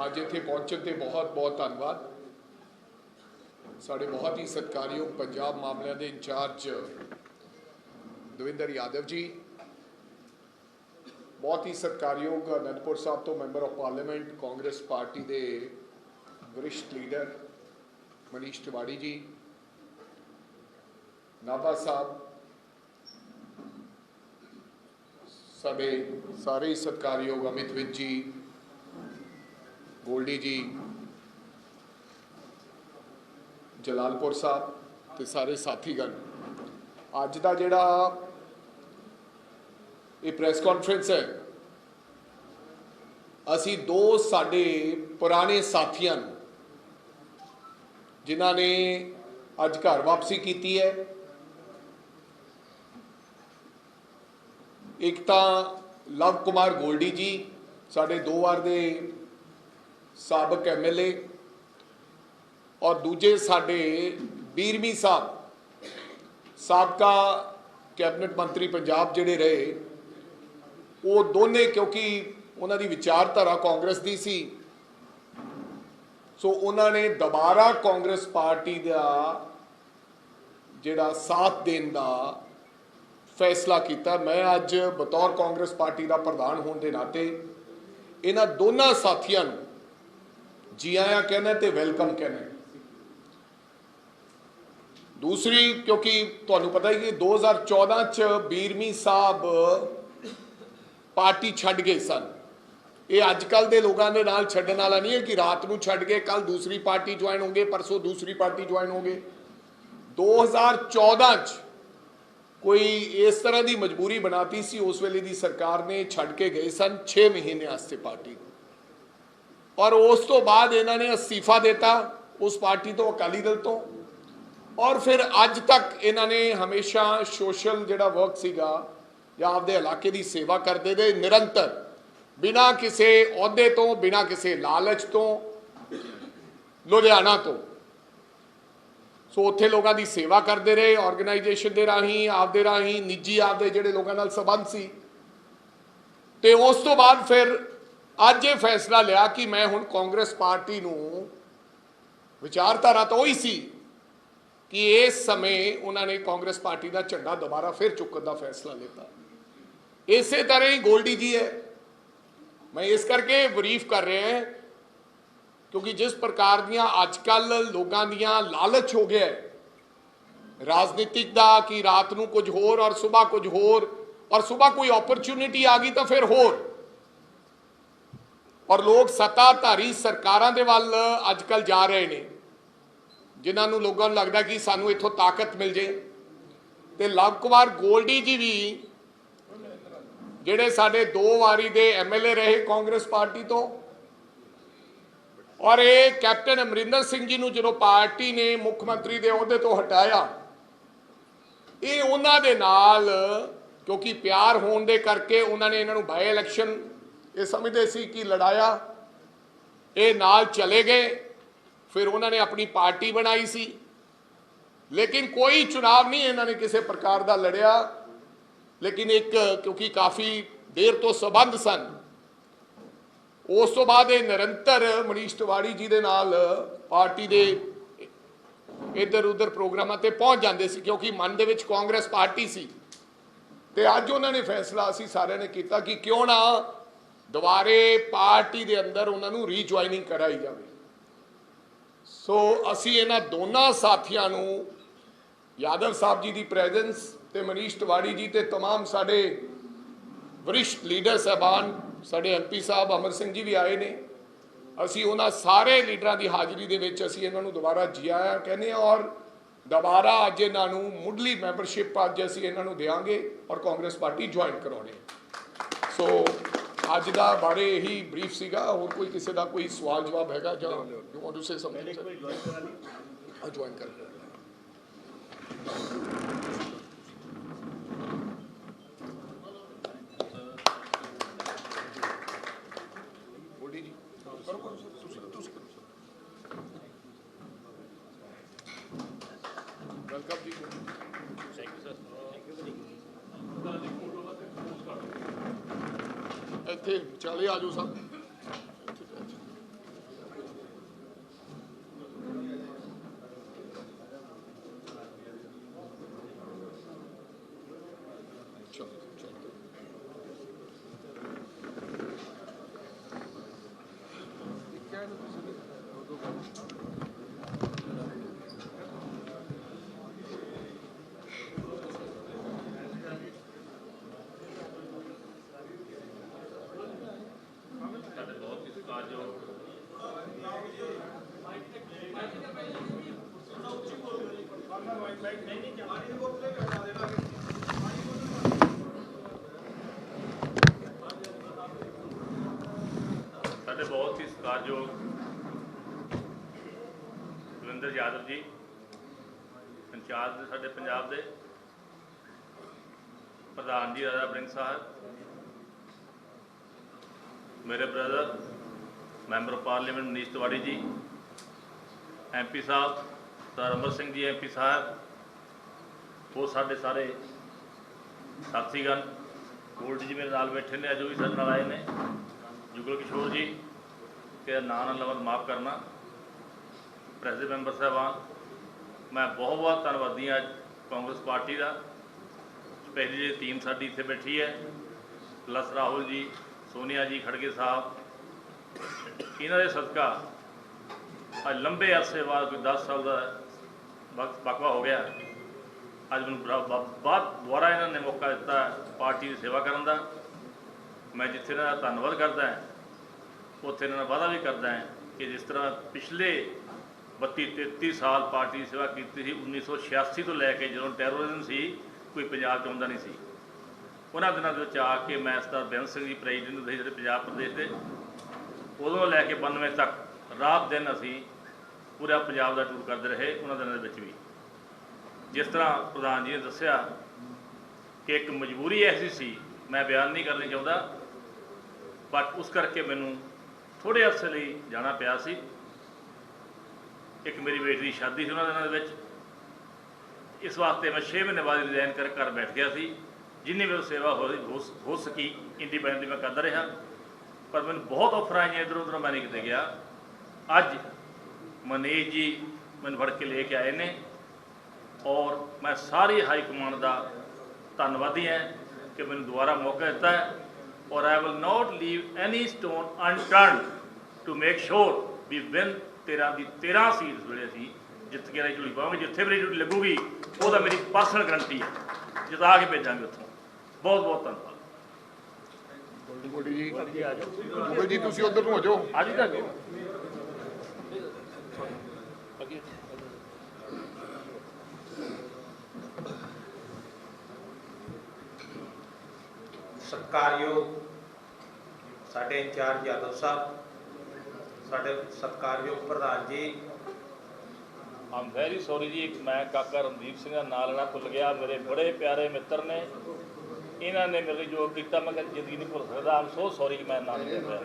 ਅੱਜ ਇੱਥੇ ਪਹੁੰਚਣ ਤੇ ਬਹੁਤ ਬਹੁਤ ਧੰਨਵਾਦ ਸਾਡੇ ਬਹੁਤ ਹੀ ਸਤਿਕਾਰਯੋਗ ਪੰਜਾਬ ਮਾਮਲਿਆਂ ਦੇ ਇੰਚਾਰਜ ਦਵਿੰਦਰ ਯਾਦਵ ਜੀ ਬਹੁਤ ਹੀ ਸਤਿਕਾਰਯੋਗ ਅਨੰਦਪੁਰ ਸਾਹਿਬ ਤੋਂ member of parliament Congress party ਦੇ ਵਰਿਸ਼ਟ ਲੀਡਰ ਮਨੀਸ਼ ਤਿਵਾੜੀ ਜੀ ਨਾਭਾ ਸਾਹਿਬ ਸਾਡੇ ਸਾਰੇ ਹੀ ਸਤਿਕਾਰਯੋਗ ਅਮਿਤ ਵਿਜ ਜੀ ਗੋਲਡੀ ਜੀ, ਜਲਾਲਪੁਰ ਸਾਹਿਬ ਤੇ ਸਾਰੇ ਸਾਥੀਗਣ। ਅੱਜ ਦਾ ਜਿਹੜਾ ਇਹ ਪ੍ਰੈਸ ਕਾਨਫਰੰਸ ਹੈ, ਅਸੀਂ ਦੋ ਸਾਡੇ ਪੁਰਾਣੇ ਸਾਥੀਆਂ ਨੂੰ, ਜਿਨ੍ਹਾਂ ਨੇ ਅੱਜ ਘਰ ਵਾਪਸੀ ਕੀਤੀ ਹੈ, ਇੱਕ ਤਾਂ ਲਵ ਕੁਮਾਰ ਗੋਲਡੀ ਜੀ, ਸਾਡੇ ਦੋ ਵਾਰ ਦੇ ਸਾਬਕ ਐਮਐਲਏ ਔਰ ਦੂਜੇ ਸਾਡੇ ਬੀਰਮੀ ਸਾਹਿਬ, ਸਾਬਕਾ ਕੈਬਨਿਟ ਮੰਤਰੀ ਪੰਜਾਬ ਜਿਹੜੇ ਰਹੇ, ਉਹ ਦੋਨੇ ਕਿਉਂਕਿ ਉਹਨਾਂ ਦੀ ਵਿਚਾਰਧਾਰਾ ਕਾਂਗਰਸ ਦੀ ਸੀ, ਸੋ ਉਹਨਾਂ ਨੇ ਦੁਬਾਰਾ ਕਾਂਗਰਸ ਪਾਰਟੀ ਦਾ ਜਿਹੜਾ ਸਾਥ ਦੇਣ ਦਾ ਫੈਸਲਾ ਕੀਤਾ। ਮੈਂ ਅੱਜ ਬਤੌਰ ਕਾਂਗਰਸ ਪਾਰਟੀ ਦਾ ਪ੍ਰਧਾਨ ਹੋਣ ਦੇ ਨਾਤੇ ਇਹਨਾਂ ਦੋਨਾਂ ਸਾਥੀਆਂ ਨੂੰ ਜੀ ਆਇਆਂ ਕਹਿੰਦਾ ਤੇ ਵੈਲਕਮ ਕਹਿੰਦਾ। ਦੂਸਰੀ, ਕਿਉਂਕਿ ਤੁਹਾਨੂੰ ਪਤਾ ਹੀ ਕਿ 2014 ਚ ਬੀਰਮੀ ਸਾਹਿਬ ਪਾਰਟੀ ਛੱਡ ਗਏ ਸਨ। ਇਹ ਅੱਜ ਕੱਲ ਦੇ ਲੋਕਾਂ ਦੇ ਨਾਲ ਛੱਡਣ ਵਾਲਾ ਨਹੀਂ ਹੈ ਕਿ ਰਾਤ ਨੂੰ ਛੱਡ ਕੇ ਕੱਲ ਦੂਸਰੀ ਪਾਰਟੀ ਜੁਆਇਨ ਹੋਗੇ ਪਰਸੋਂ ਦੂਸਰੀ ਪਾਰਟੀ ਜੁਆਇਨ ਹੋਗੇ 2014 ਚ ਕੋਈ ਇਸ ਤਰ੍ਹਾਂ ਦੀ ਮਜਬੂਰੀ ਬਣਾਤੀ ਸੀ, ਉਸ ਵੇਲੇ ਦੀ ਸਰਕਾਰ ਨੇ ਛੱਡ ਕੇ ਗਏ ਸਨ 6 ਮਹੀਨੇ ਵਾਸਤੇ ਪਾਰਟੀ ਔਰ ਉਸ ਤੋਂ ਬਾਅਦ ਇਹਨਾਂ ਨੇ ਅਸਤੀਫਾ ਦਿੱਤਾ ਉਸ ਪਾਰਟੀ ਤੋਂ ਅਕਾਲੀ ਦਲ ਤੋਂ। ਔਰ ਫਿਰ ਅੱਜ ਤੱਕ ਇਹਨਾਂ ਨੇ ਹਮੇਸ਼ਾ ਸੋਸ਼ਲ ਜਿਹੜਾ ਵਰਕ ਸੀਗਾ ਜਾਂ ਆਪਦੇ ਇਲਾਕੇ ਦੀ ਸੇਵਾ ਕਰਦੇ ਰਹੇ ਨਿਰੰਤਰ। ਬਿਨਾਂ ਕਿਸੇ ਅਹੁਦੇ ਤੋਂ, ਬਿਨਾਂ ਕਿਸੇ ਲਾਲਚ ਤੋਂ, ਲੁਧਿਆਣਾ ਤੋਂ। ਸੋ ਉੱਥੇ ਲੋਕਾਂ ਦੀ ਸੇਵਾ ਕਰਦੇ ਰਹੇ ਆਰਗੇਨਾਈਜੇਸ਼ਨ ਦੇ ਰਾਹੀਂ, ਆਪਦੇ ਰਾਹੀਂ, ਨਿੱਜੀ ਆਪਦੇ ਜਿਹੜੇ ਲੋਕਾਂ ਨਾਲ ਸੰਬੰਧ ਸੀ। ਤੇ ਉਸ ਤੋਂ ਬਾਅਦ ਫਿਰ ਅੱਜ ਇਹ ਫੈਸਲਾ ਲਿਆ ਕਿ ਮੈਂ ਹੁਣ ਕਾਂਗਰਸ ਪਾਰਟੀ ਨੂੰ ਵਿਚਾਰਧਾਰਾ ਤਾਂ ਉਹੀ ਸੀ ਕਿ ਇਸ ਸਮੇਂ ਉਹਨਾਂ ਨੇ ਕਾਂਗਰਸ ਪਾਰਟੀ ਦਾ ਝੰਡਾ ਦੁਬਾਰਾ ਫਿਰ ਚੁੱਕਣ ਦਾ ਫੈਸਲਾ ਲਿਆ ਇਸੇ ਤਰ੍ਹਾਂ ਹੀ ਗੋਲਡੀ ਜੀ ਹੈ। ਮੈਂ ਇਸ ਕਰਕੇ ਬਰੀਫ ਕਰ ਰਿਹਾ ਹਾਂ ਕਿਉਂਕਿ ਜਿਸ ਪ੍ਰਕਾਰ ਦੀਆਂ ਅੱਜ ਕੱਲ ਲੋਕਾਂ ਦੀਆਂ ਲਾਲਚ ਹੋ ਗਿਆ ਰਾਜਨੀਤਿਕ ਦਾ ਕਿ ਰਾਤ ਨੂੰ ਕੁਝ ਹੋਰ ਔਰ ਸਵੇਰ ਕੁਝ ਹੋਰ ਔਰ ਸਵੇਰ ਕੋਈ ਓਪਰਚੁਨਿਟੀ ਆ ਗਈ ਤਾਂ ਫਿਰ ਹੋਰ। ਔਰ ਲੋਕ ਸੱਤਾਧਾਰੀ ਸਰਕਾਰਾਂ ਦੇ ਵੱਲ ਅੱਜ ਕੱਲ ਜਾ ਰਹੇ ਨੇ, ਜਿਨ੍ਹਾਂ ਨੂੰ ਲੋਕਾਂ ਨੂੰ ਲੱਗਦਾ ਕਿ ਸਾਨੂੰ ਇੱਥੋਂ ਤਾਕਤ ਮਿਲ ਜੇ। ਤੇ ਲਵ ਕੁਮਾਰ ਗੋਲਡੀ ਜੀ ਵੀ ਜਿਹੜੇ ਸਾਡੇ ਦੋ ਵਾਰੀ ਦੇ ਐਮਐਲਏ ਰਹੇ ਕਾਂਗਰਸ ਪਾਰਟੀ ਤੋਂ, ਔਰ ਇਹ ਕੈਪਟਨ ਅਮਰਿੰਦਰ ਸਿੰਘ ਜੀ ਨੂੰ ਜਦੋਂ ਪਾਰਟੀ ਨੇ ਮੁੱਖ ਮੰਤਰੀ ਦੇ ਅਹੁਦੇ ਤੋਂ ਹਟਾਇਆ, ਇਹ ਉਹਨਾਂ ਦੇ ਨਾਲ, ਕਿਉਂਕਿ ਪਿਆਰ ਹੋਣ ਦੇ ਕਰਕੇ ਉਹਨਾਂ ਨੇ ਇਹਨਾਂ ਨੂੰ ਬਾਈ ਇਲੈਕਸ਼ਨ ਇਹ ਸਮਝਦੇ ਸੀ ਕਿ ਲੜਾਇਆ, ਇਹ ਨਾਲ ਚਲੇ ਗਏ, ਫਿਰ ਉਹਨਾਂ ਨੇ ਆਪਣੀ ਪਾਰਟੀ ਬਣਾਈ ਸੀ। ਲੇਕਿਨ ਕੋਈ ਚੁਣਾਵ ਨਹੀਂ ਇਹਨਾਂ ਨੇ ਕਿਸੇ ਪ੍ਰਕਾਰ ਦਾ ਲੜਿਆ। ਲੇਕਿਨ ਇੱਕ, ਕਿਉਂਕਿ ਕਾਫੀ ਦੇਰ ਤੋਂ ਸਬੰਧ ਸਨ। ਉਸ ਤੋਂ ਬਾਅਦ ਇਹ ਨਿਰੰਤਰ ਮਨੀਸ਼ ਤਿਵਾੜੀ ਜੀ ਦੇ ਨਾਲ ਪਾਰਟੀ ਦੇ ਇੱਧਰ ਉੱਧਰ ਪ੍ਰੋਗਰਾਮਾਂ ਤੇ ਪਹੁੰਚ ਜਾਂਦੇ ਸੀ, ਕਿਉਂਕਿ ਮਨ ਦੇ ਵਿੱਚ ਕਾਂਗਰਸ ਪਾਰਟੀ ਸੀ। ਤੇ ਅੱਜ ਉਹਨਾਂ ਨੇ ਫੈਸਲਾ ਅਸੀਂ ਸਾਰਿਆਂ ਨੇ ਕੀਤਾ ਕਿ ਕਿਉਂ ਨਾ ਦੁਬਾਰੇ ਪਾਰਟੀ ਦੇ ਅੰਦਰ ਉਹਨਾਂ ਨੂੰ ਰੀਜੁਆਇਨਿੰਗ ਕਰਾਈ ਜਾਵੇ ਸੋ ਅਸੀਂ ਇਹਨਾਂ ਦੋਨਾਂ ਸਾਥੀਆਂ ਨੂੰ ਯਾਦਵ ਸਾਹਿਬ ਜੀ ਦੀ ਪ੍ਰੈਜ਼ੈਂਸ ਤੇ ਮਨੀਸ਼ ਤਿਵਾੜੀ ਜੀ ਤੇ तमाम ਸਾਡੇ ਵਰਿਸ਼ਟ ਲੀਡਰ ਸਹਿਬਾਨ ਸਾਡੇ ਐਮਪੀ ਸਾਹਿਬ ਅਮਰ ਸਿੰਘ ਜੀ ਵੀ ਆਏ ਨੇ ਅਸੀਂ ਉਹਨਾਂ ਸਾਰੇ ਲੀਡਰਾਂ ਦੀ ਹਾਜ਼ਰੀ ਦੇ ਵਿੱਚ ਅਸੀਂ ਇਹਨਾਂ ਨੂੰ ਦੁਬਾਰਾ ਜੀ ਆਇਆਂ ਕਹਿੰਦੇ ਹਾਂ ਔਰ ਦੁਬਾਰਾ ਅੱਜ ਇਹਨਾਂ ਨੂੰ ਮੁੱਢਲੀ ਮੈਂਬਰਸ਼ਿਪ ਅੱਜ ਅਸੀਂ ਇਹਨਾਂ ਨੂੰ ਦੇਵਾਂਗੇ ਔਰ ਕਾਂਗਰਸ ਪਾਰਟੀ ਜੁਆਇਨ ਕਰਾਉਣੀ ਸੋ ਅੱਜ ਦਾ ਬਾਰੇ ਇਹੀ ਬਰੀਫ ਸੀਗਾ ਹੋਰ ਕੋਈ ਕਿਸੇ ਦਾ ਕੋਈ ਸਵਾਲ ਜਵਾਬ ਹੈਗਾ ਜਾਂ you want to say something join ਕਰ ਇੱਥੇ ਵਿਚਾਲੇ ਆ ਜਾਓ ਸਭ ਸੁਰਿੰਦਰ ਜੀ ਇੰਚਾਰਜ ਦੇ, ਸਾਡੇ ਪੰਜਾਬ ਦੇ ਪ੍ਰਧਾਨ ਜੀ ਰਾਜਾ ਬ੍ਰਿੰਗ ਸਾਹਿਬ, ਮੇਰੇ brother member of parliament Manish Tiwari ji MP Sahib, sir Amar Singh ji MP Sahib, ਉਹ ਸਾਡੇ ਸਾਰੇ ਸਾਥੀਗਣ, ਗੋਲਡ ਜੀ ਮੇਰੇ ਨਾਲ ਬੈਠੇ ਨੇ, ਅੱਜ ਉਹ ਵੀ ਸਾਡੇ ਨਾਲ ਆਏ ਨੇ। ਜੁਗਲ ਕਿਸ਼ੋਰ ਜੀ ਕਿ ਨਾਂ ਨਾਲ ਲਵਨ ਮਾਫ ਕਰਨਾ। ਪ੍ਰੈਸ ਦੇ ਮੈਂਬਰ ਸਾਹਿਬਾਨ, ਮੈਂ ਬਹੁਤ ਬਹੁਤ ਧੰਨਵਾਦੀ ਹਾਂ ਅੱਜ ਕਾਂਗਰਸ ਪਾਰਟੀ ਦਾ। ਪਹਿਲੀ ਜਿਹੜੀ ਟੀਮ ਸਾਡੀ ਇੱਥੇ ਬੈਠੀ ਹੈ। ਪਲਸ ਰਾਹੁਲ ਜੀ, ਸੋਨੀਆ ਜੀ ਖੜਗੇ ਸਾਹਿਬ। ਇਹਨਾਂ ਦੇ ਸਦਕਾ ਅੱਜ ਲੰਬੇ ਅਰਸੇ ਬਾਅਦ ਕੋਈ 10 ਸਾਲ ਦਾ ਵਕਤ ਬਕਵਾ ਹੋ ਗਿਆ। ਅੱਜ ਮੈਨੂੰ ਬਰਾ- ਬ- ਦੁਬਾਰਾ ਇਹਨਾਂ ਨੇ ਮੌਕਾ ਦਿੱਤਾ ਪਾਰਟੀ ਦੀ ਸੇਵਾ ਕਰਨ ਦਾ। ਮੈਂ ਜਿੱਥੇ ਇਹਨਾਂ ਦਾ ਧੰਨਵਾਦ ਕਰਦਾ ਹਾਂ, ਉੱਥੇ ਇਹਨਾਂ ਦਾ ਵਾਅਦਾ ਵੀ ਕਰਦਾ ਹਾਂ ਕਿ ਜਿਸ ਤਰ੍ਹਾਂ ਪਿਛਲੇ 32 33 ਸਾਲ ਪਾਰਟੀ ਦੀ ਸੇਵਾ ਕੀਤੀ ਸੀ 1986 ਤੋਂ ਲੈ ਕੇ ਜਦੋਂ ਟੈਰੋਰਿਜ਼ਮ ਸੀ, ਕੋਈ ਪੰਜਾਬ 'ਚ ਆਉਂਦਾ ਨਹੀਂ ਸੀ। ਉਹਨਾਂ ਦਿਨਾਂ ਦੇ ਵਿੱਚ ਆ ਕੇ ਮੈਂ ਸਰਦਾਰ ਬੇਅੰਤ ਸਿੰਘ ਜੀ, ਪ੍ਰੈਜ਼ੀਡੈਂਟ ਹੁੰਦੇ ਜਿਹੜੇ ਪੰਜਾਬ ਪ੍ਰਦੇਸ਼ ਦੇ, ਉਦੋਂ ਲੈ ਕੇ 92 ਤੱਕ ਰਾਤ ਦਿਨ ਅਸੀਂ ਪੂਰਾ ਪੰਜਾਬ ਦਾ ਟੂਰ ਕਰਦੇ ਰਹੇ, ਉਹਨਾਂ ਦਿਨਾਂ ਦੇ ਵਿੱਚ ਵੀ। ਜਿਸ ਤਰ੍ਹਾਂ ਪ੍ਰਧਾਨ ਜੀ ਨੇ ਦੱਸਿਆ ਕਿ ਇੱਕ ਮਜਬੂਰੀ ਐਸੀ ਸੀ, ਮੈਂ ਬਿਆਨ ਨਹੀਂ ਕਰਨੀ ਚਾਹੁੰਦਾ ਬਟ ਉਸ ਕਰਕੇ ਮੈਨੂੰ ਥੋੜੇ ਅਰਸੇ ਲਈ ਜਾਣਾ ਪਿਆ ਸੀ। ਇੱਕ ਮੇਰੀ ਬੇਟੀ ਦੀ ਸ਼ਾਦੀ ਸੀ ਉਹਨਾਂ ਦਿਨਾਂ ਦੇ ਵਿੱਚ। ਇਸ ਵਾਸਤੇ ਮੈਂ 6 ਮਹੀਨੇ ਬਾਅਦ ਰਿਜ਼ਾਈਨ ਕਰ ਘਰ ਬੈਠ ਗਿਆ ਸੀ। ਜਿੰਨੀ ਵੀ ਸੇਵਾ ਹੋ ਹੋ- ਸਕੀ ਇੰਡੀਪੈਂਡੈਂਟਲੀ ਮੈਂ ਕਰਦਾ ਰਿਹਾ। ਪਰ ਮੈਨੂੰ ਬਹੁਤ ਆਫਰ ਆਈਆਂ ਇੱਧਰੋਂ ਉੱਧਰੋਂ, ਮੈਂ ਨਹੀਂ ਕਿਤੇ ਗਿਆ। ਅੱਜ ਮਨੀਸ਼ ਜੀ ਮੈਨੂੰ ਫੜ ਕੇ ਲੈ ਕੇ ਆਏ ਨੇ ਔਰ ਮੈਂ ਸਾਰੀ ਹਾਈ ਕਮਾਂਡ ਦਾ ਧੰਨਵਾਦੀ ਹਾਂ ਕਿ ਮੈਨੂੰ ਦੁਬਾਰਾ ਮੌਕਾ ਦਿੱਤਾ ਹੈ ਔਰ I will not leave any stone unturned to make sure we win 13 ਦੀ 13 ਸੀਟਸ ਜਿਹੜੇ ਅਸੀਂ ਜਿੱਤ ਕੇ ਰਹੀ ਝੁਲੀ ਪਾਵਾਂਗੇ। ਜਿੱਥੇ ਵੀ ਝੁਲੀ ਲੱਗੂਗੀ ਉਹਦਾ ਮੇਰੀ ਪਰਸਨਲ ਗਰੰਟੀ ਹੈ। ਜਿਤਾ ਕੇ ਭੇਜਾਂਗੇ ਉੱਥੋਂ। ਬਹੁਤ ਬਹੁਤ ਧੰਨਵਾਦ। ਗੋਲਡੀ ਜੀ ਗੋਲਡੀ ਜੀ ਤੁਸੀਂ ਉਧਰ ਨੂੰ ਹੋ ਜਾਓ। ਅੱਜ ਤੱਕ ਸਤਿਕਾਰਯੋਗ ਸਾਡੇ ਇੰਚਾਰਜ ਯਾਦਵ ਸਾਹਿਬ ਸਾਡੇ ਸਤਿਕਾਰਯੋਗ ਪ੍ਰਧਾਨ ਜੀ। ਆਮ ਵੈਰੀ ਸੌਰੀ ਜੀ ਮੈਂ ਕਾਕਾ ਰਣਦੀਪ ਸਿੰਘ ਦਾ ਨਾਂ ਲੈਣਾ ਭੁੱਲ ਗਿਆ। ਮੇਰੇ ਬੜੇ ਪਿਆਰੇ ਮਿੱਤਰ ਨੇ। ਇਹਨਾਂ ਨੇ ਮੇਰੇ ਜੋ ਕੀਤਾ ਮੈਂ ਕਦੇ ਜ਼ਿੰਦਗੀ ਨਹੀਂ ਭੁੱਲ ਸਕਦਾ। ਆਮ ਸੋ ਸੌਰੀ ਕਿ ਮੈਂ ਨਾਂ ਨਹੀਂ ਲਿਆ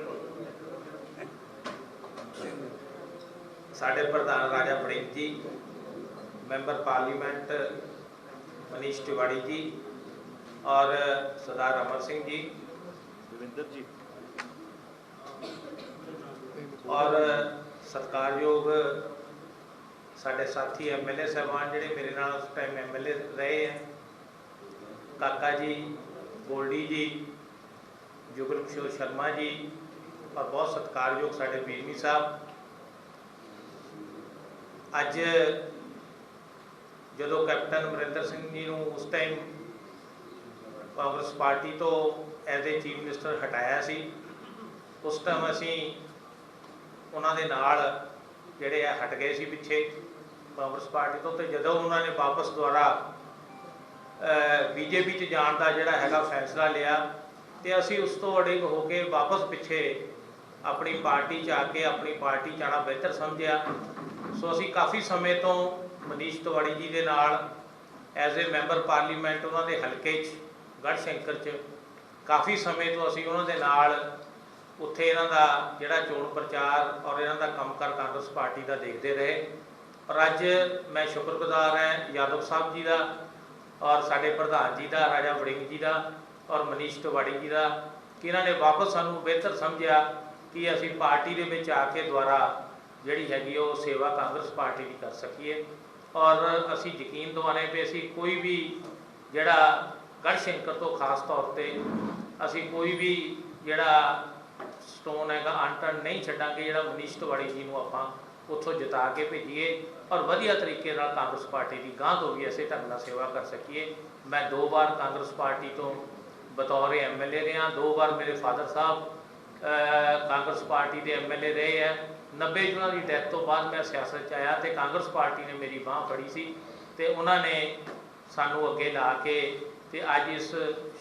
ਸਾਡੇ ਪ੍ਰਧਾਨ ਰਾਜਾ ਵੜਿੰਗ ਜੀ ਮੈਂਬਰ ਪਾਰਲੀਮੈਂਟ ਮਨੀਸ਼ ਤਿਵਾੜੀ ਜੀ ਔਰ ਸਰਦਾਰ ਅਮਰ ਸਿੰਘ ਜੀ। ਦਵਿੰਦਰ ਜੀ। ਔਰ ਸਤਿਕਾਰਯੋਗ ਸਾਡੇ ਸਾਥੀ ਐਮਐਲਏ ਸਾਹਿਬਾਨ ਜਿਹੜੇ ਮੇਰੇ ਨਾਲ ਉਸ ਟਾਈਮ ਐਮਐਲਏ ਰਹੇ ਹੈ ਕਾਕਾ ਜੀ, ਗੋਲਡੀ ਜੀ, ਜੁਗਲ ਕਿਸ਼ੋਰ ਸ਼ਰਮਾ ਜੀ ਔਰ ਬਹੁਤ ਸਤਿਕਾਰਯੋਗ ਸਾਡੇ ਬੀਰਮੀ ਸਾਹਿਬ। ਅੱਜ ਜਦੋਂ ਕੈਪਟਨ ਅਮਰਿੰਦਰ ਸਿੰਘ ਜੀ ਨੂੰ ਉਸ ਟਾਈਮ ਕਾਂਗਰਸ ਪਾਰਟੀ ਤੋਂ ਐਜ਼ ਏ ਚੀਫ ਮਿਨਿਸਟਰ ਹਟਾਇਆ ਸੀ, ਉਸ ਟਾਈਮ ਅਸੀਂ ਉਹਨਾਂ ਦੇ ਨਾਲ ਜਿਹੜੇ ਆ ਹਟ ਗਏ ਸੀ ਪਿੱਛੇ ਕਾਂਗਰਸ ਪਾਰਟੀ ਤੋਂ ਤੇ ਜਦੋਂ ਉਹਨਾਂ ਨੇ ਵਾਪਸ ਦੁਆਰਾ ਬੀਜੇਪੀ 'ਚ ਜਾਣ ਦਾ ਜਿਹੜਾ ਹੈਗਾ ਫੈਸਲਾ ਲਿਆ ਤੇ ਅਸੀਂ ਉਸ ਤੋਂ ਅੜਿਗ ਹੋ ਕੇ ਵਾਪਸ ਪਿੱਛੇ ਆਪਣੀ ਪਾਰਟੀ 'ਚ ਆ ਕੇ ਆਪਣੀ ਪਾਰਟੀ 'ਚ ਆਉਣਾ ਬਿਹਤਰ ਸਮਝਿਆ। ਸੋ ਅਸੀਂ ਕਾਫੀ ਸਮੇਂ ਤੋਂ ਮਨੀਸ਼ ਤਿਵਾੜੀ ਜੀ ਦੇ ਨਾਲ ਐਜ਼ ਏ ਮੈਂਬਰ ਪਾਰਲੀਮੈਂਟ ਉਹਨਾਂ ਦੇ ਹਲਕੇ 'ਚ ਗੜ੍ਹਸ਼ੰਕਰ 'ਚ ਕਾਫੀ ਸਮੇਂ ਤੋਂ ਅਸੀਂ ਉਹਨਾਂ ਦੇ ਨਾਲ ਉੱਥੇ ਇਹਨਾਂ ਦਾ ਜਿਹੜਾ ਚੋਣ ਪ੍ਰਚਾਰ ਔਰ ਇਹਨਾਂ ਦਾ ਕੰਮਕਾਰ ਕਾਂਗਰਸ ਪਾਰਟੀ ਦਾ ਦੇਖਦੇ ਰਹੇ। ਔਰ ਅੱਜ ਮੈਂ ਸ਼ੁਕਰਗੁਜ਼ਾਰ ਹਾਂ ਯਾਦਵ ਸਾਹਿਬ ਜੀ ਦਾ ਔਰ ਸਾਡੇ ਪ੍ਰਧਾਨ ਜੀ ਦਾ, ਰਾਜਾ ਵੜਿੰਗ ਜੀ ਦਾ ਔਰ ਮਨੀਸ਼ ਤਿਵਾੜੀ ਜੀ ਦਾ ਕਿ ਇਹਨਾਂ ਨੇ ਵਾਪਸ ਸਾਨੂੰ ਬਿਹਤਰ ਸਮਝਿਆ ਕਿ ਅਸੀਂ ਪਾਰਟੀ ਦੇ ਵਿੱਚ ਆ ਕੇ ਦੁਆਰਾ ਜਿਹੜੀ ਹੈਗੀ ਉਹ ਸੇਵਾ ਕਾਂਗਰਸ ਪਾਰਟੀ ਦੀ ਕਰ ਸਕੀਏ। ਔਰ ਅਸੀਂ ਯਕੀਨ ਦਿਵਾਣੇ ਪਏ ਅਸੀਂ ਕੋਈ ਵੀ ਜਿਹੜਾ ਗੜ੍ਹਸ਼ੰਕਰ ਤੋਂ ਖਾਸ ਤੌਰ ਤੇ ਅਸੀਂ ਕੋਈ ਵੀ ਜਿਹੜਾ ਸਟੋਨ ਹੈਗਾ ਅਨਟਰਨ ਨਹੀਂ ਛੱਡਾਂਗੇ, ਜਿਹੜਾ ਮਨੀਸ਼ ਤਿਵਾੜੀ ਜੀ ਨੂੰ ਆਪਾਂ ਉੱਥੋਂ ਜਿਤਾ ਕੇ ਭੇਜੀਏ। ਔਰ ਵਧੀਆ ਤਰੀਕੇ ਨਾਲ ਕਾਂਗਰਸ ਪਾਰਟੀ ਦੀ ਗਾਂਹ ਤੋਂ ਵੀ ਇਸੇ ਢੰਗ ਨਾਲ ਸੇਵਾ ਕਰ ਸਕੀਏ। ਮੈਂ ਦੋ ਵਾਰ ਕਾਂਗਰਸ ਪਾਰਟੀ ਤੋਂ ਬਤੌਰ ਐਮਐਲਏ ਰਿਹਾ, ਦੋ ਵਾਰ ਮੇਰੇ ਫਾਦਰ ਸਾਹਿਬ ਕਾਂਗਰਸ ਪਾਰਟੀ ਦੇ ਐਮਐਲਏ ਰਹੇ ਹੈ। 90 ਚ ਦੀ ਡੈਥ ਤੋਂ ਬਾਅਦ ਮੈਂ ਸਿਆਸਤ 'ਚ ਆਇਆ ਤੇ ਕਾਂਗਰਸ ਪਾਰਟੀ ਨੇ ਮੇਰੀ ਬਾਹ ਫੜੀ ਸੀ ਤੇ ਉਹਨਾਂ ਨੇ ਸਾਨੂੰ ਅੱਗੇ ਲਾ ਕੇ ਤੇ ਅੱਜ ਇਸ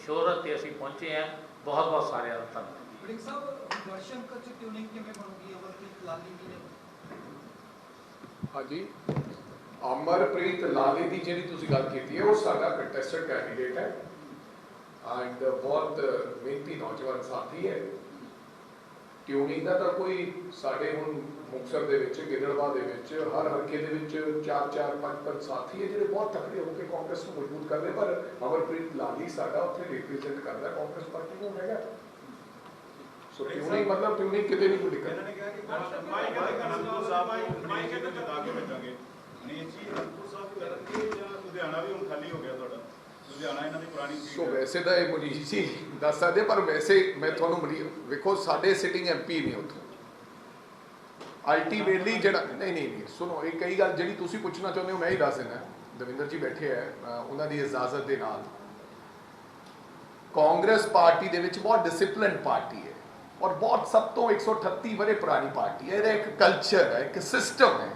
ਸ਼ੋਹਰਤ ਤੇ ਅਸੀਂ ਪਹੁੰਚੇ ਹਾਂ। ਬਹੁਤ ਬਹੁਤ ਸਾਰਿਆਂ ਦਾ ਧੰਨਵਾਦ। ਵੜਿੰਗ ਸਾਹਿਬ ਦਰਸ਼ਨਕਰ ਚ ਟਿਊਨਿੰਗ ਕਿਵੇਂ ਬਣੂਗੀ ਅਮਰਪ੍ਰੀਤ ਲਾਲੀ ਜੀ ਨੇ? ਹਾਂਜੀ। ਅਮਰਪ੍ਰੀਤ ਲਾਲੇ ਦੀ ਜਿਹੜੀ ਤੁਸੀਂ ਗੱਲ ਕੀਤੀ ਹੈ, ਉਹ ਸਾਡਾ ਕੰਟੈਸਟਡ ਕੈਂਡੀਡੇਟ ਹੈ। ਐਂਡ ਬਹੁਤ ਮਿਹਨਤੀ ਨੌਜਵਾਨ ਸਾਥੀ ਹੈ। ਟਿਊਨਿੰਗ ਦਾ ਤਾਂ ਕੋਈ ਸਾਡੇ ਹੁਣ ਮੁਕਤਸਰ ਦੇ ਵਿੱਚ ਗਿੱਦੜਵਾ ਦੇ ਵਿੱਚ, ਹਰ ਹਲਕੇ ਦੇ ਵਿੱਚ ਚਾਰ ਚਾਰ, ਪੰਜ ਪੰਜ ਸਾਥੀ ਹੈ ਜਿਹੜੇ ਬਹੁਤ ਤਕੜੇ ਹੋ ਕੇ ਕਾਂਗਰਸ ਨੂੰ ਮਜ਼ਬੂਤ ਕਰਦੇ ਪਰ ਅਮਰਪ੍ਰੀਤ ਲਾਲੀ ਸਾਡਾ ਉੱਥੇ ਰਿਪਰੈਜ਼ੈਂਟ ਕਰਦਾ ਕਾਂਗਰਸ ਪਾਰਟੀ ਸੋ ਟਿਊਨਿੰਗ ਮਤਲਬ ਟਿਊਨਿੰਗ ਕਿਤੇ ਨਹੀਂ ਕੋਈ ਦਿੱਕਤ। ਇਹਨਾਂ ਨੇ ਕਿਹਾ ਕਿ ਮਾਈ ਕਹਿੰਦੇ ਅਨੰਦਪੁਰ ਸਾਹਿਬ ਨੂੰ ਮਾਈ ਕਹਿੰਦੇ ਜਿਤਾ ਕੇ ਭੇਜਾਂਗੇ। ਮਨੀਸ਼ ਜੀ ਅਨੰਦਪੁਰ ਸਾਹਿਬ ਕਰਨਗੇ ਜਾਂ ਲੁਧਿਆਣਾ ਵੀ ਹੁਣ ਖਾਲੀ ਹੋ ਗਿਆ ਤੁਹਾਡਾ? ਲੁਧਿਆਣਾ ਇਹਨਾਂ ਦੀ ਪੁਰਾਣੀ ਸੀਟ ਸੋ ਹੈ। ਵੈਸੇ ਤਾਂ ਇਹ ਮਨੀਸ਼ ਜੀ ਦੱਸ ਸਕਦੇ ਪਰ ਵੈਸੇ ਮੈਂ ਤੁਹਾਨੂੰ ਮਨੀ ਵੇਖੋ ਸਾਡੇ ਸਿਟਿੰਗ ਐਮਪੀ ਨੇ ਉੱਥੇ। ਅਲਟੀਮੇਟਲੀ ਜਿਹੜਾ ਨਹੀਂ ਨਹੀਂ ਨਹੀਂ ਸੁਣੋ ਇਹ ਕਈ ਗੱਲ ਜਿਹੜੀ ਤੁਸੀਂ ਪੁੱਛਣਾ ਚਾਹੁੰਦੇ ਹੋ ਮੈਂ ਹੀ ਦੱਸ ਦਿੰਦਾ। ਦਵਿੰਦਰ ਜੀ ਬੈਠੇ ਅ, ਉਹਨਾਂ ਦੀ ਇਜਾਜ਼ਤ ਦੇ ਨਾਲ। ਕਾਂਗਰਸ ਪਾਰਟੀ ਦੇ ਵਿੱਚ ਬਹੁਤ ਡਿਸਪਲਿਨ ਪਾਰਟੀ ਹੈ। ਔਰ ਬਹੁਤ ਸਭ ਤੋਂ 138 ਵਰੇ ਪੁਰਾਣੀ ਪਾਰਟੀ ਹੈ ਇਹਦਾ ਇੱਕ ਕਲਚਰ ਹੈ ਇੱਕ ਸਿਸਟਮ ਹੈ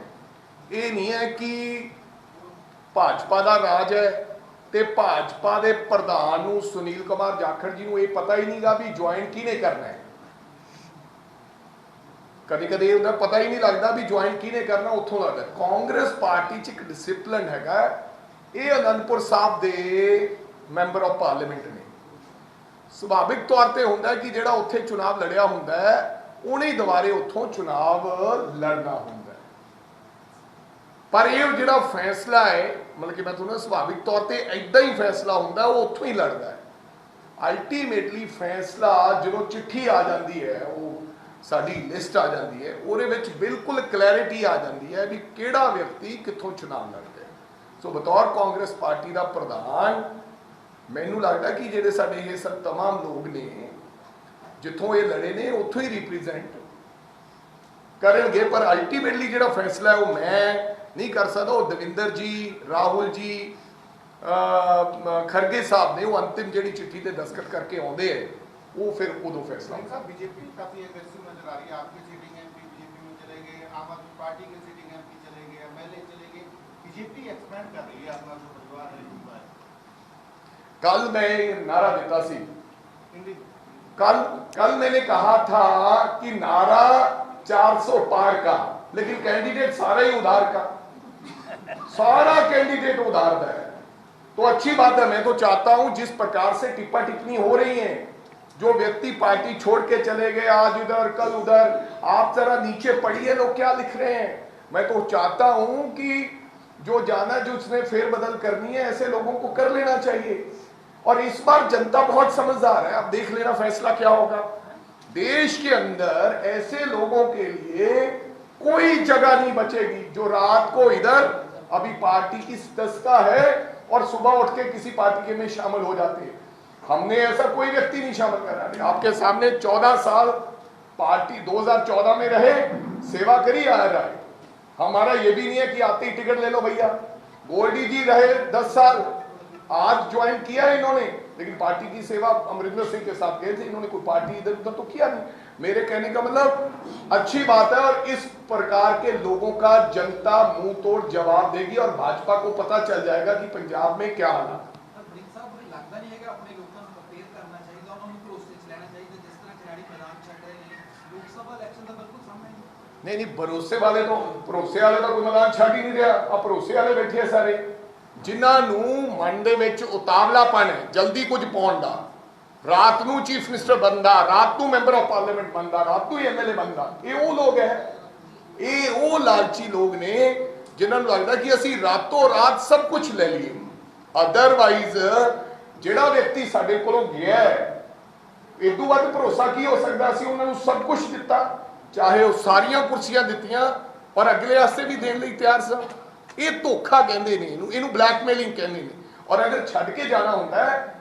ਇਹ ਨਹੀਂ ਹੈ ਕਿ ਭਾਜਪਾ ਦਾ ਰਾਜ ਹੈ ਤੇ ਭਾਜਪਾ ਦੇ ਪ੍ਰਧਾਨ ਨੂੰ ਸੁਨੀਲ ਕੁਮਾਰ ਜਾਖੜ ਜੀ ਨੂੰ ਇਹ ਪਤਾ ਹੀ ਨਹੀਂਗਾ ਵੀ ਜੁਆਇਨ ਕਿਹਨੇ ਕਰਨਾ ਹੈ ਕਦੇ ਕਦੇ ਉਹਦਾ ਪਤਾ ਹੀ ਨਹੀਂ ਲੱਗਦਾ ਵੀ ਜੁਆਇਨ ਕਿਹਨੇ ਕਰਨਾ ਉੱਥੋਂ ਲੱਗਦਾ ਕਾਂਗਰਸ ਪਾਰਟੀ 'ਚ ਇੱਕ ਡਿਸਪਲਿਨ ਹੈਗਾ ਇਹ ਅਨੰਦਪੁਰ ਸਾਹਿਬ ਦੇ ਮੈਂਬਰ ਆਫ ਪਾਰਲੀਮੈਂਟ ਨੇ ਸੁਭਾਵਿਕ ਤੌਰ ਤੇ ਹੁੰਦਾ ਕਿ ਜਿਹੜਾ ਉੱਥੇ ਚੁਣਾਵ ਲੜਿਆ ਹੁੰਦਾ ਹੈ, ਉਹਨੇ ਦੁਬਾਰੇ ਉੱਥੋਂ ਚੁਣਾਵ ਲੜਨਾ ਹੁੰਦਾ ਪਰ ਇਹ ਜਿਹੜਾ ਫੈਸਲਾ ਹੈ, ਮਤਲਬ ਕਿ ਮੈਂ ਤੁਹਾਨੂੰ ਸੁਭਾਵਿਕ ਤੌਰ ਤੇ ਐਦਾਂ ਹੀ ਫੈਸਲਾ ਹੁੰਦਾ, ਉਹ ਉੱਥੋਂ ਹੀ ਲੜਦਾ ਹੈ। ਅਲਟੀਮੇਟਲੀ ਫੈਸਲਾ ਜਦੋਂ ਚਿੱਠੀ ਆ ਜਾਂਦੀ ਹੈ, ਉਹ ਸਾਡੀ ਲਿਸਟ ਆ ਜਾਂਦੀ ਹੈ, ਉਹਦੇ ਵਿੱਚ ਬਿਲਕੁਲ ਕਲੈਰਿਟੀ ਆ ਜਾਂਦੀ ਹੈ ਵੀ ਕਿਹੜਾ ਵਿਅਕਤੀ ਕਿੱਥੋਂ ਚੁਣਾਵ ਲੜਦਾ ਹੈ। ਸੋ ਬਤੌਰ ਕਾਂਗਰਸ ਪਾਰਟੀ ਦਾ ਪ੍ਰਧਾਨ ਮੈਨੂੰ ਲੱਗਦਾ ਕਿ ਜਿਹੜੇ ਸਾਡੇ ਇਹ ਸਭ तमाम ਲੋਕ ਨੇ ਜਿੱਥੋਂ ਇਹ ਲੜੇ ਨੇ ਉੱਥੋਂ ਹੀ ਰਿਪਰੈਜ਼ੈਂਟ ਕਰਨਗੇ ਪਰ ਅਲਟੀਮੇਟਲੀ ਜਿਹੜਾ ਫੈਸਲਾ ਹੈ ਉਹ ਮੈਂ ਨਹੀਂ ਕਰ ਸਕਦਾ ਉਹ ਦਵਿੰਦਰ ਜੀ ਰਾਹੁਲ ਜੀ ਅਹ, ਮ- ਖਰਗੇ ਸਾਹਿਬ ਨੇ ਉਹ ਅੰਤਿਮ ਜਿਹੜੀ ਚਿੱਠੀ ਤੇ ਦਸਖਤ ਕਰਕੇ ਆਉਂਦੇ ਹੈ ਉਹ ਫਿਰ ਉਦੋਂ ਫੈਸਲਾ भाई ਹੁੰਦਾ साहब बीजेपी काफी एग्रेसिव नजर आ रही है आपकी सीटिंग एमपी बीजेपी में चले गए आम आदमी पार्टी के सीटिंग एमपी चले गए एमएलए चले गए बीजेपी एक्सपेंड कर रही है अपना जो परिवार कल मैं नारा देता सी। कल कल मैंने कहा था कि नारा 400 पार का लेकिन कैंडिडेट सारा ही उधार का। सारा कैंडिडेट उधार का है। तो अच्छी बात है मैं तो चाहता हूँ जिस प्रकार से टिप्पा टिप्पणी हो रही है जो व्यक्ति पार्टी छोड़ के चले गए आज उधर कल उधर आप जरा नीचे पढ़िए लोग क्या लिख रहे हैं। मैं तो चाहता हूँ कि जो जाना जो उसने फेरबदल करनी है ऐसे लोगों को कर लेना चाहिए। और इस बार जनता बहुत समझदार है। अब देख लेना फैसला क्या होगा। देश के अंदर ऐसे लोगों के लिए कोई जगह नहीं बचेगी जो रात को इधर अभी पार्टी की सदस्यता है और सुबह उठ के किसी पार्टी के में शामिल हो जाते हैं। हमने ऐसा कोई व्यक्ति नहीं शामिल करा आपके सामने 14 साल पार्टी 2014 में रहे, सेवा करी आ रहा है। हमारा ये भी नहीं है कि आते ही टिकट ले लो भैया। गोल्डी जी रहे 10 साल। आज ज्वाइन किया है इन्होंने। लेकिन पार्टी की सेवा अमरिंदर सिंह के साथ गए थे इन्होंने कोई पार्टी इधर उधर तो किया नहीं। मेरे कहने का मतलब अच्छी बात है और इस प्रकार के लोगों का जनता मुँह तोड़ जवाब देगी और भाजपा को पता चल जाएगा कि पंजाब में क्या हालात नहीं नहीं भरोसे वाले तो भरोसे वाले का कोई मैदान छाट ही नहीं रहा। अब भरोसे वाले बैठे सारे। ਜਿਨ੍ਹਾਂ ਨੂੰ ਮਨ ਦੇ ਵਿੱਚ ਉਤਾਵਲਾਪਨ ਹੈ, ਜਲਦੀ ਕੁਝ ਪਾਉਣ ਦਾ। ਰਾਤ ਨੂੰ ਚੀਫ ਮਿਨਿਸਟਰ ਬੰਦਾ ਰਾਤ ਨੂੰ ਮੈਂਬਰ ਆਫ ਪਾਰਲੀਮੈਂਟ ਬੰਦਾ ਰਾਤ ਨੂੰ ਐਮਐਲਏ ਬੰਦਾ ਇਹ ਉਹ ਲੋਕ ਹੈ। ਇਹ ਉਹ ਲਾਲਚੀ ਲੋਕ ਨੇ ਜਿਨ੍ਹਾਂ ਨੂੰ ਲੱਗਦਾ ਕਿ ਅਸੀਂ ਰਾਤੋਂ ਰਾਤ ਸਭ ਕੁਝ ਲੈ ਲਈਏ। ਅਦਰਵਾਈਜ਼ ਜਿਹੜਾ ਵਿਅਕਤੀ ਸਾਡੇ ਕੋਲੋਂ ਗਿਆ ਹੈ ਤੋਂ ਵੱਧ ਭਰੋਸਾ ਕੀ ਹੋ ਸਕਦਾ ਸੀ? ਉਹਨਾਂ ਨੂੰ ਸਭ ਕੁਝ ਦਿੱਤਾ। ਚਾਹੇ ਉਹ ਸਾਰੀਆਂ ਕੁਰਸੀਆਂ ਦਿੱਤੀਆਂ, ਪਰ ਅਗਲੇ ਵਾਸਤੇ ਵੀ ਦੇਣ ਲਈ ਤਿਆਰ ਸਨ ਇਹ ਧੋਖਾ ਕਹਿੰਦੇ ਨੇ ਇਹਨੂੰ ਇਹਨੂੰ ਬਲੈਕਮੇਲਿੰਗ ਕਹਿੰਦੇ ਨੇ। ਔਰ ਅਗਰ ਛੱਡ ਕੇ ਜਾਣਾ ਹੁੰਦਾ ਹੈ,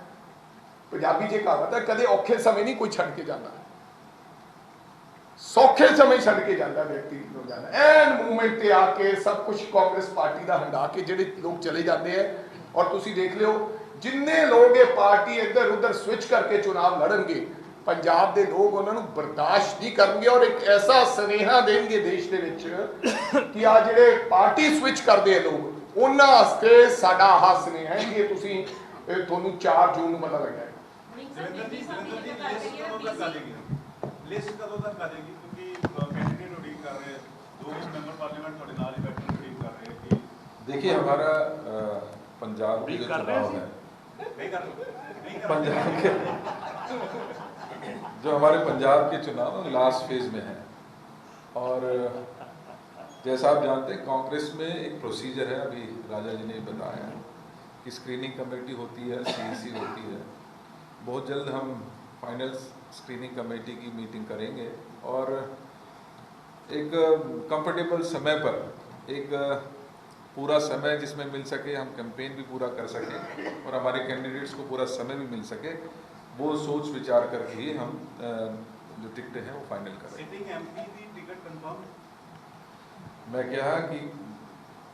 ਪੰਜਾਬੀ ਜੇ ਕਹਾਵਤ ਹੈ, ਕਦੇ ਔਖੇ ਸਮੇਂ ਨਹੀਂ ਕੋਈ ਛੱਡ ਕੇ ਜਾਂਦਾ। ਸੌਖੇ ਸਮੇਂ ਛੱਡ ਕੇ ਜਾਂਦਾ ਵਿਅਕਤੀ ਨੂੰ ਜਾਂਦਾ ਐਨ ਮੂਵਮੈਂਟ ਤੇ ਆ ਕੇ ਸਭ ਕੁਝ ਕਾਂਗਰਸ ਪਾਰਟੀ ਦਾ ਹੰਡਾ ਕੇ ਜਿਹੜੇ ਲੋਕ ਚਲੇ ਜਾਂਦੇ ਆ ਔਰ ਤੁਸੀਂ ਦੇਖ ਲਿਓ, ਜਿੰਨੇ ਲੋਕ ਇਹ ਪਾਰਟੀ ਇੱਧਰ ਉੱਧਰ ਸਵਿਚ ਕਰਕੇ ਚੁਣਾਵ ਲੜਨਗੇ ਪੰਜਾਬ ਦੇ ਲੋਕ ਉਹਨਾਂ ਨੂੰ ਬਰਦਾਸ਼ਤ ਨਹੀਂ ਕਰਨਗੇ ਔਰ ਇੱਕ ਐਸਾ ਸਨੇਹਾ ਦੇਣਗੇ ਦੇਸ਼ ਦੇ ਵਿੱਚ ਕਿ ਆ ਜਿਹੜੇ ਪਾਰਟੀ ਸਵਿਚ ਕਰਦੇ ਆ ਲੋਕ ਉਹਨਾਂ ਵਾਸਤੇ ਸਾਡਾ ਆਹ ਸਨੇਹਾ ਹੈ ਕਿ ਤੁਸੀਂ ਇਹ ਤੁਹਾਨੂੰ 4 ਜੂਨ ਨੂੰ ਪਤਾ ਲੱਗਿਆ ਜਲੰਧਰ ਜੀ ਜਲੰਧਰ ਜੀ ਲਿਸਟ ਕਦੋਂ ਤੱਕ ਆ ਜਾਏਗੀ ਲਿਸਟ ਕਦੋਂ ਤੱਕ ਆ ਜਾਏਗੀ ਕਿਉਂਕਿ ਕੈਂਡੀਡੇਟ ਉਡੀਕ ਕਰ ਰਹੇ ਦੋ ਮੈਂਬਰ ਪਾਰਲੀਮੈਂਟ ਤੁਹਾਡੇ ਨਾਲ ਹੀ ਬੈਠੇ ਉਡੀਕ ਕਰ ਰਹੇ ਕਿ देखिए हमारा अ, पंजाब के जो चुनाव है ਨਹੀਂ ਕਰ ਨਹੀਂ ਕਰ पंजाब के जो हमारे पंजाब के चुनाव लास्ट फ़ेज़ में है। और, जैसा आप जानते हैं, कांग्रेस में एक प्रोसीजर है, अभी राजा जी ने बताया कि स्क्रीनिंग कमेटी होती है सीईसी होती है। बहुत जल्द हम फाइनल स्क्रीनिंग कमेटी की मीटिंग करेंगे। और एक कंफर्टेबल समय पर, एक, पूरा समय जिसमें मिल सके, हम कैंपेन भी पूरा कर सकें और हमारे कैंडिडेट्स को पूरा समय भी मिल सके। वो सोच विचार करके ही हम जो टिकटें हैं वो फाइनल करें मैं क्या कि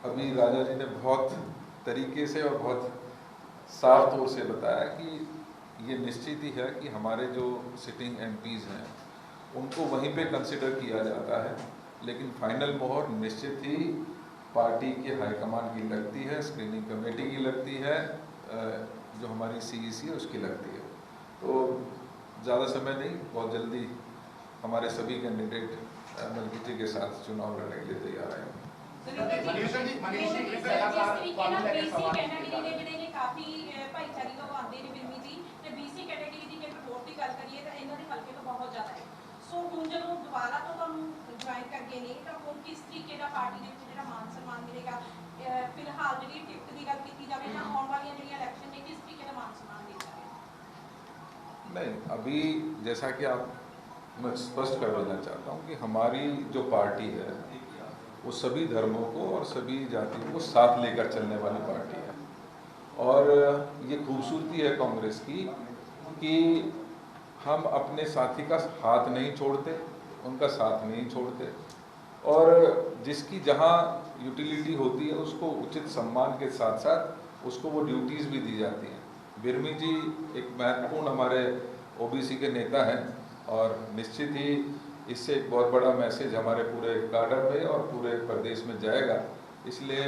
अभी राजा जी ने बहुत तरीके से और बहुत साफ़ तौर से बताया कि ये निश्चित ही है कि हमारे जो सिटिंग एमपीज हैं उनको वहीं पे कंसिडर किया जाता है लेकिन फाइनल मोहर निश्चित ही पार्टी के हाईकमान की लगती है स्क्रीनिंग कमेटी की लगती है जो हमारी सीईसी है उसकी लगती है। तो ज़्यादा समय नहीं बहुत जल्दी हमारे सभी कैंडिडेट मलकिती के साथ चुनाव लड़ने के लिए तैयार हैं ਮਨੀਸ਼ ਜੀ, ਮਨੀਸ਼ ਜੀ, ਜਿਸ ਇੱਕ ਲਗਾਤਾਰ ਤਰੀਕੇ ਤੁਹਾਨੂੰ ਨਾਲ ਲੈ ਕੇ BC ਸਵਾਲ ਕੈਟਾਗਰੀ ਕੀਤਾ। ਦੇ ਜਿਹੜੇ ਨੇ ਕਾਫੀ ਅਹ, ਭਾਈਚਾਰੀ ਤੋਂ ਆਉਂਦੇ ਨੇ ਬਿਰਮੀ ਜੀ ਤੇ BC ਕੈਟਾਗਰੀ ਦੀ ਜੇਕਰ ਵੋਟ ਦੀ ਗੱਲ ਕਰੀਏ ਤਾਂ ਇਹਨਾਂ ਦੇ ਹਲਕੇ ਤੋਂ ਬਹੁਤ ਜ਼ਿਆਦਾ ਹੈ ਸੋ ਹੁਣ ਜਦੋਂ ਦੁਬਾਰਾ ਤੋਂ ਤੁਹਾਨੂੰ ਜੁਆਇਨ ਕਰ ਗਏ ਨੇ ਤਾਂ ਹੁਣ ਕਿਸ ਤਰੀਕੇ ਦਾ ਪਾਰਟੀ ਦੇ ਵਿੱਚ ਜਿਹੜਾ ਮਾਨ ਸਨਮਾਨ ਮਿਲੇਗਾ ਅਹ, ਫਿਲਹਾਲ ਜਿਹੜੀ ਟਿਕਟ ਦੀ ਗੱਲ ਕੀਤੀ ਜਾਵੇ ਤਾਂ ਆਉਣ ਵਾਲੀਆਂ ਜਿਹੜੀਆਂ ਇਲੈਕਸ਼ਨ ਨੇ ਕਿਸ ਤਰੀਕੇ ਦਾ ਮਾਨ ਸਨਮਾਨ ਦੇ ਜਾਵੇ नहीं, अभी जैसा कि आप, मैं स्पष्ट कर देना चाहता हूँ कि हमारी जो पार्टी है, वो सभी धर्मों को और सभी जातियों को साथ लेकर चलने वाली पार्टी है। और ये खूबसूरती है कांग्रेस की कि हम अपने साथी का हाथ नहीं छोड़ते, उनका साथ नहीं छोड़ते। और जिसकी जहाँ यूटिलिटी होती है, उसको उचित सम्मान के साथ साथ उसको वो ड्यूटीज़ भी दी जाती हैं। बिरमी जी एक महत्वपूर्ण हमारे ओबीसी के नेता हैं और निश्चित ही इससे एक बहुत बड़ा मैसेज हमारे पूरे कार्डर में और पूरे प्रदेश में जाएगा। इसलिए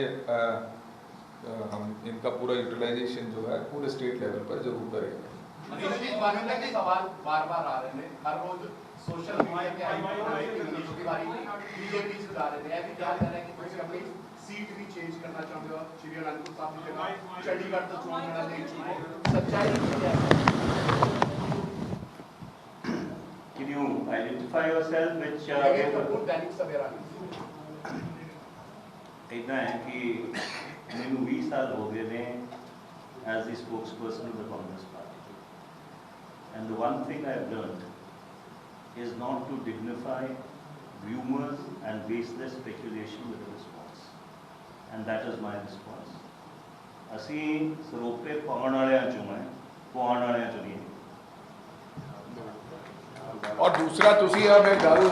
हम इनका पूरा यूटिलाइजेशन जो है पूरे स्टेट लेवल पर ज़रूर करेंगे। सवाल बार बार आ रहे हैं। हर रोज सोशल के बीजेपी से जा रहे हैं। ਸੀਟ ਵੀ ਚੇਂਜ ਕਰਨਾ ਚਾਹੁੰਦੇ ਹੋ ਸ਼੍ਰੀ ਅਨੰਦਪੁਰ ਸਾਹਿਬ ਦੀ ਜਗ੍ਹਾ ਚੰਡੀਗੜ੍ਹ ਤੋਂ ਚੋਣ ਲੜਨ ਸੱਚਾਈ ਕੀ ਹੈ Can you identify yourself which uh, ਇਦਾਂ ਹੈ ਕਿ ਮੈਨੂੰ 20 ਸਾਲ ਹੋ ਗਏ ਨੇ as the spokesperson of the Congress Party. And the one thing I have learned is not to dignify rumors and baseless speculation with a response. And that is my ਅਸੀਂ ਸਰੋਪੇ ਪਾਉਣ ਵਾਲਿਆਂ ਚੋਂ ਹੈ ਪਾਉਣ ਵਾਲਿਆਂ ਚੋਂ ਨਹੀਂ ਔਰ ਦੂਸਰਾ ਤੁਸੀਂ ਆ ਮੈਂ ਗੱਲ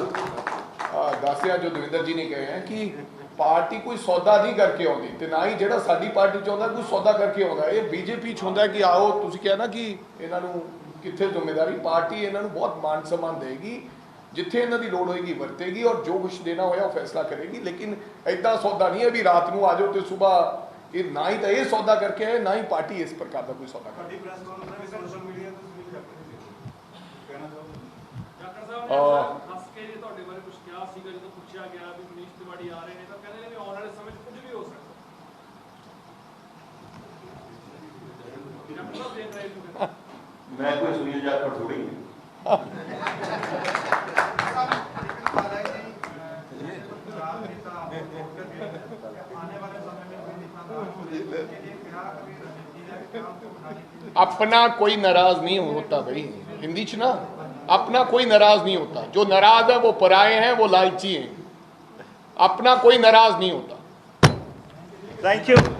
ਦੱਸਿਆ ਜੋ ਦਵਿੰਦਰ ਜੀ ਨੇ ਕਹੇ ਹੈ ਕਿ ਪਾਰਟੀ ਕੋਈ ਸੌਦਾ ਨਹੀਂ ਕਰਕੇ ਆਉਂਦੀ ਤੇ ਨਾ ਹੀ ਜਿਹੜਾ ਸਾਡੀ ਪਾਰਟੀ ਚ ਆਉਂਦਾ, ਕੋਈ ਸੌਦਾ ਕਰਕੇ ਆਉਂਦਾ। ਇਹ ਬੀਜੇਪੀ ਚ ਹੁੰਦਾ ਕਿ ਆਓ, ਤੁਸੀਂ ਕਿਹਾ ਨਾ ਕਿ ਇਹਨਾਂ ਨੂੰ ਕਿੱਥੇ ਜ਼ਿੰਮੇਵਾਰੀ? ਪਾਰਟੀ ਇਹਨਾਂ ਨੂੰ ਬਹੁਤ ਮਾਨ ਸਨਮਾਨ ਦੇਗੀ। ਜਿੱਥੇ ਇਹਨਾਂ ਦੀ ਲੋੜ ਹੋਏਗੀ ਵਰਤੇਗੀ ਔਰ ਜੋ ਕੁਝ ਦੇਣਾ ਹੋਇਆ ਉਹ ਫੈਸਲਾ ਕਰੇਗੀ। ਲੇਕਿਨ ਐਦਾਂ ਸੌਦਾ ਨਹੀਂ ਹੈ ਵੀ ਰਾਤ ਨੂੰ ਆ ਜਾਓ ਤੇ ਸਵੇਰ ਇਹ ਨਾ ਹੀ ਤਾਂ ਇਹ ਸੌਦਾ ਕਰਕੇ ਆਏ ਨਾ ਹੀ ਪਾਰਟੀ ਇਸ ਪ੍ਰਕਾਰ ਦਾ ਕੋਈ ਸੌਦਾ ਕਰਦੀ ਪ੍ਰੈਸ ਕਾਨਫਰੰਸ ਸੋਸ਼ਲ ਮੀਡੀਆ ਤੇ ਤੁਸੀਂ ਕਰਦੇ ਕਹਿਣਾ ਚਾਹੋਗੇ? ਡਾਕਟਰ ਸਾਹਿਬ ਅਹ ਨੇ ਦੱਸ ਕੇ ਜੀ ਤੁਹਾਡੇ ਬਾਰੇ ਕੁਝ ਕਿਹਾ ਸੀਗਾ ਜਦੋਂ ਪੁੱਛਿਆ ਗਿਆ ਵੀ ਮਨੀਸ਼ ਤਿਵਾੜੀ ਆ ਰਹੇ ਨੇ ਤਾਂ ਕਹਿੰਦੇ ਨੇ ਵੀ ਆਉਣ ਵਾਲੇ ਸਮੇਂ 'ਚ ਕੁਝ ਵੀ ਹੋ ਸਕਦਾ। ਡਾਕਟਰ ਸਾਹਿਬ ਦੇਖ ਰਹੇ ਨੇ ਮੈਂ ਕੋਈ ਸੁਨੀਲ ਜਾਖੜ ਥੋੜੀ अपना कोई नाराज़ नहीं होता भाई। हिंदी च ना? अपना कोई नाराज़ नहीं होता। जो नाराज़ है, वो पराए हैं, वो लालची हैं। अपना कोई नाराज़ नहीं होता। Thank you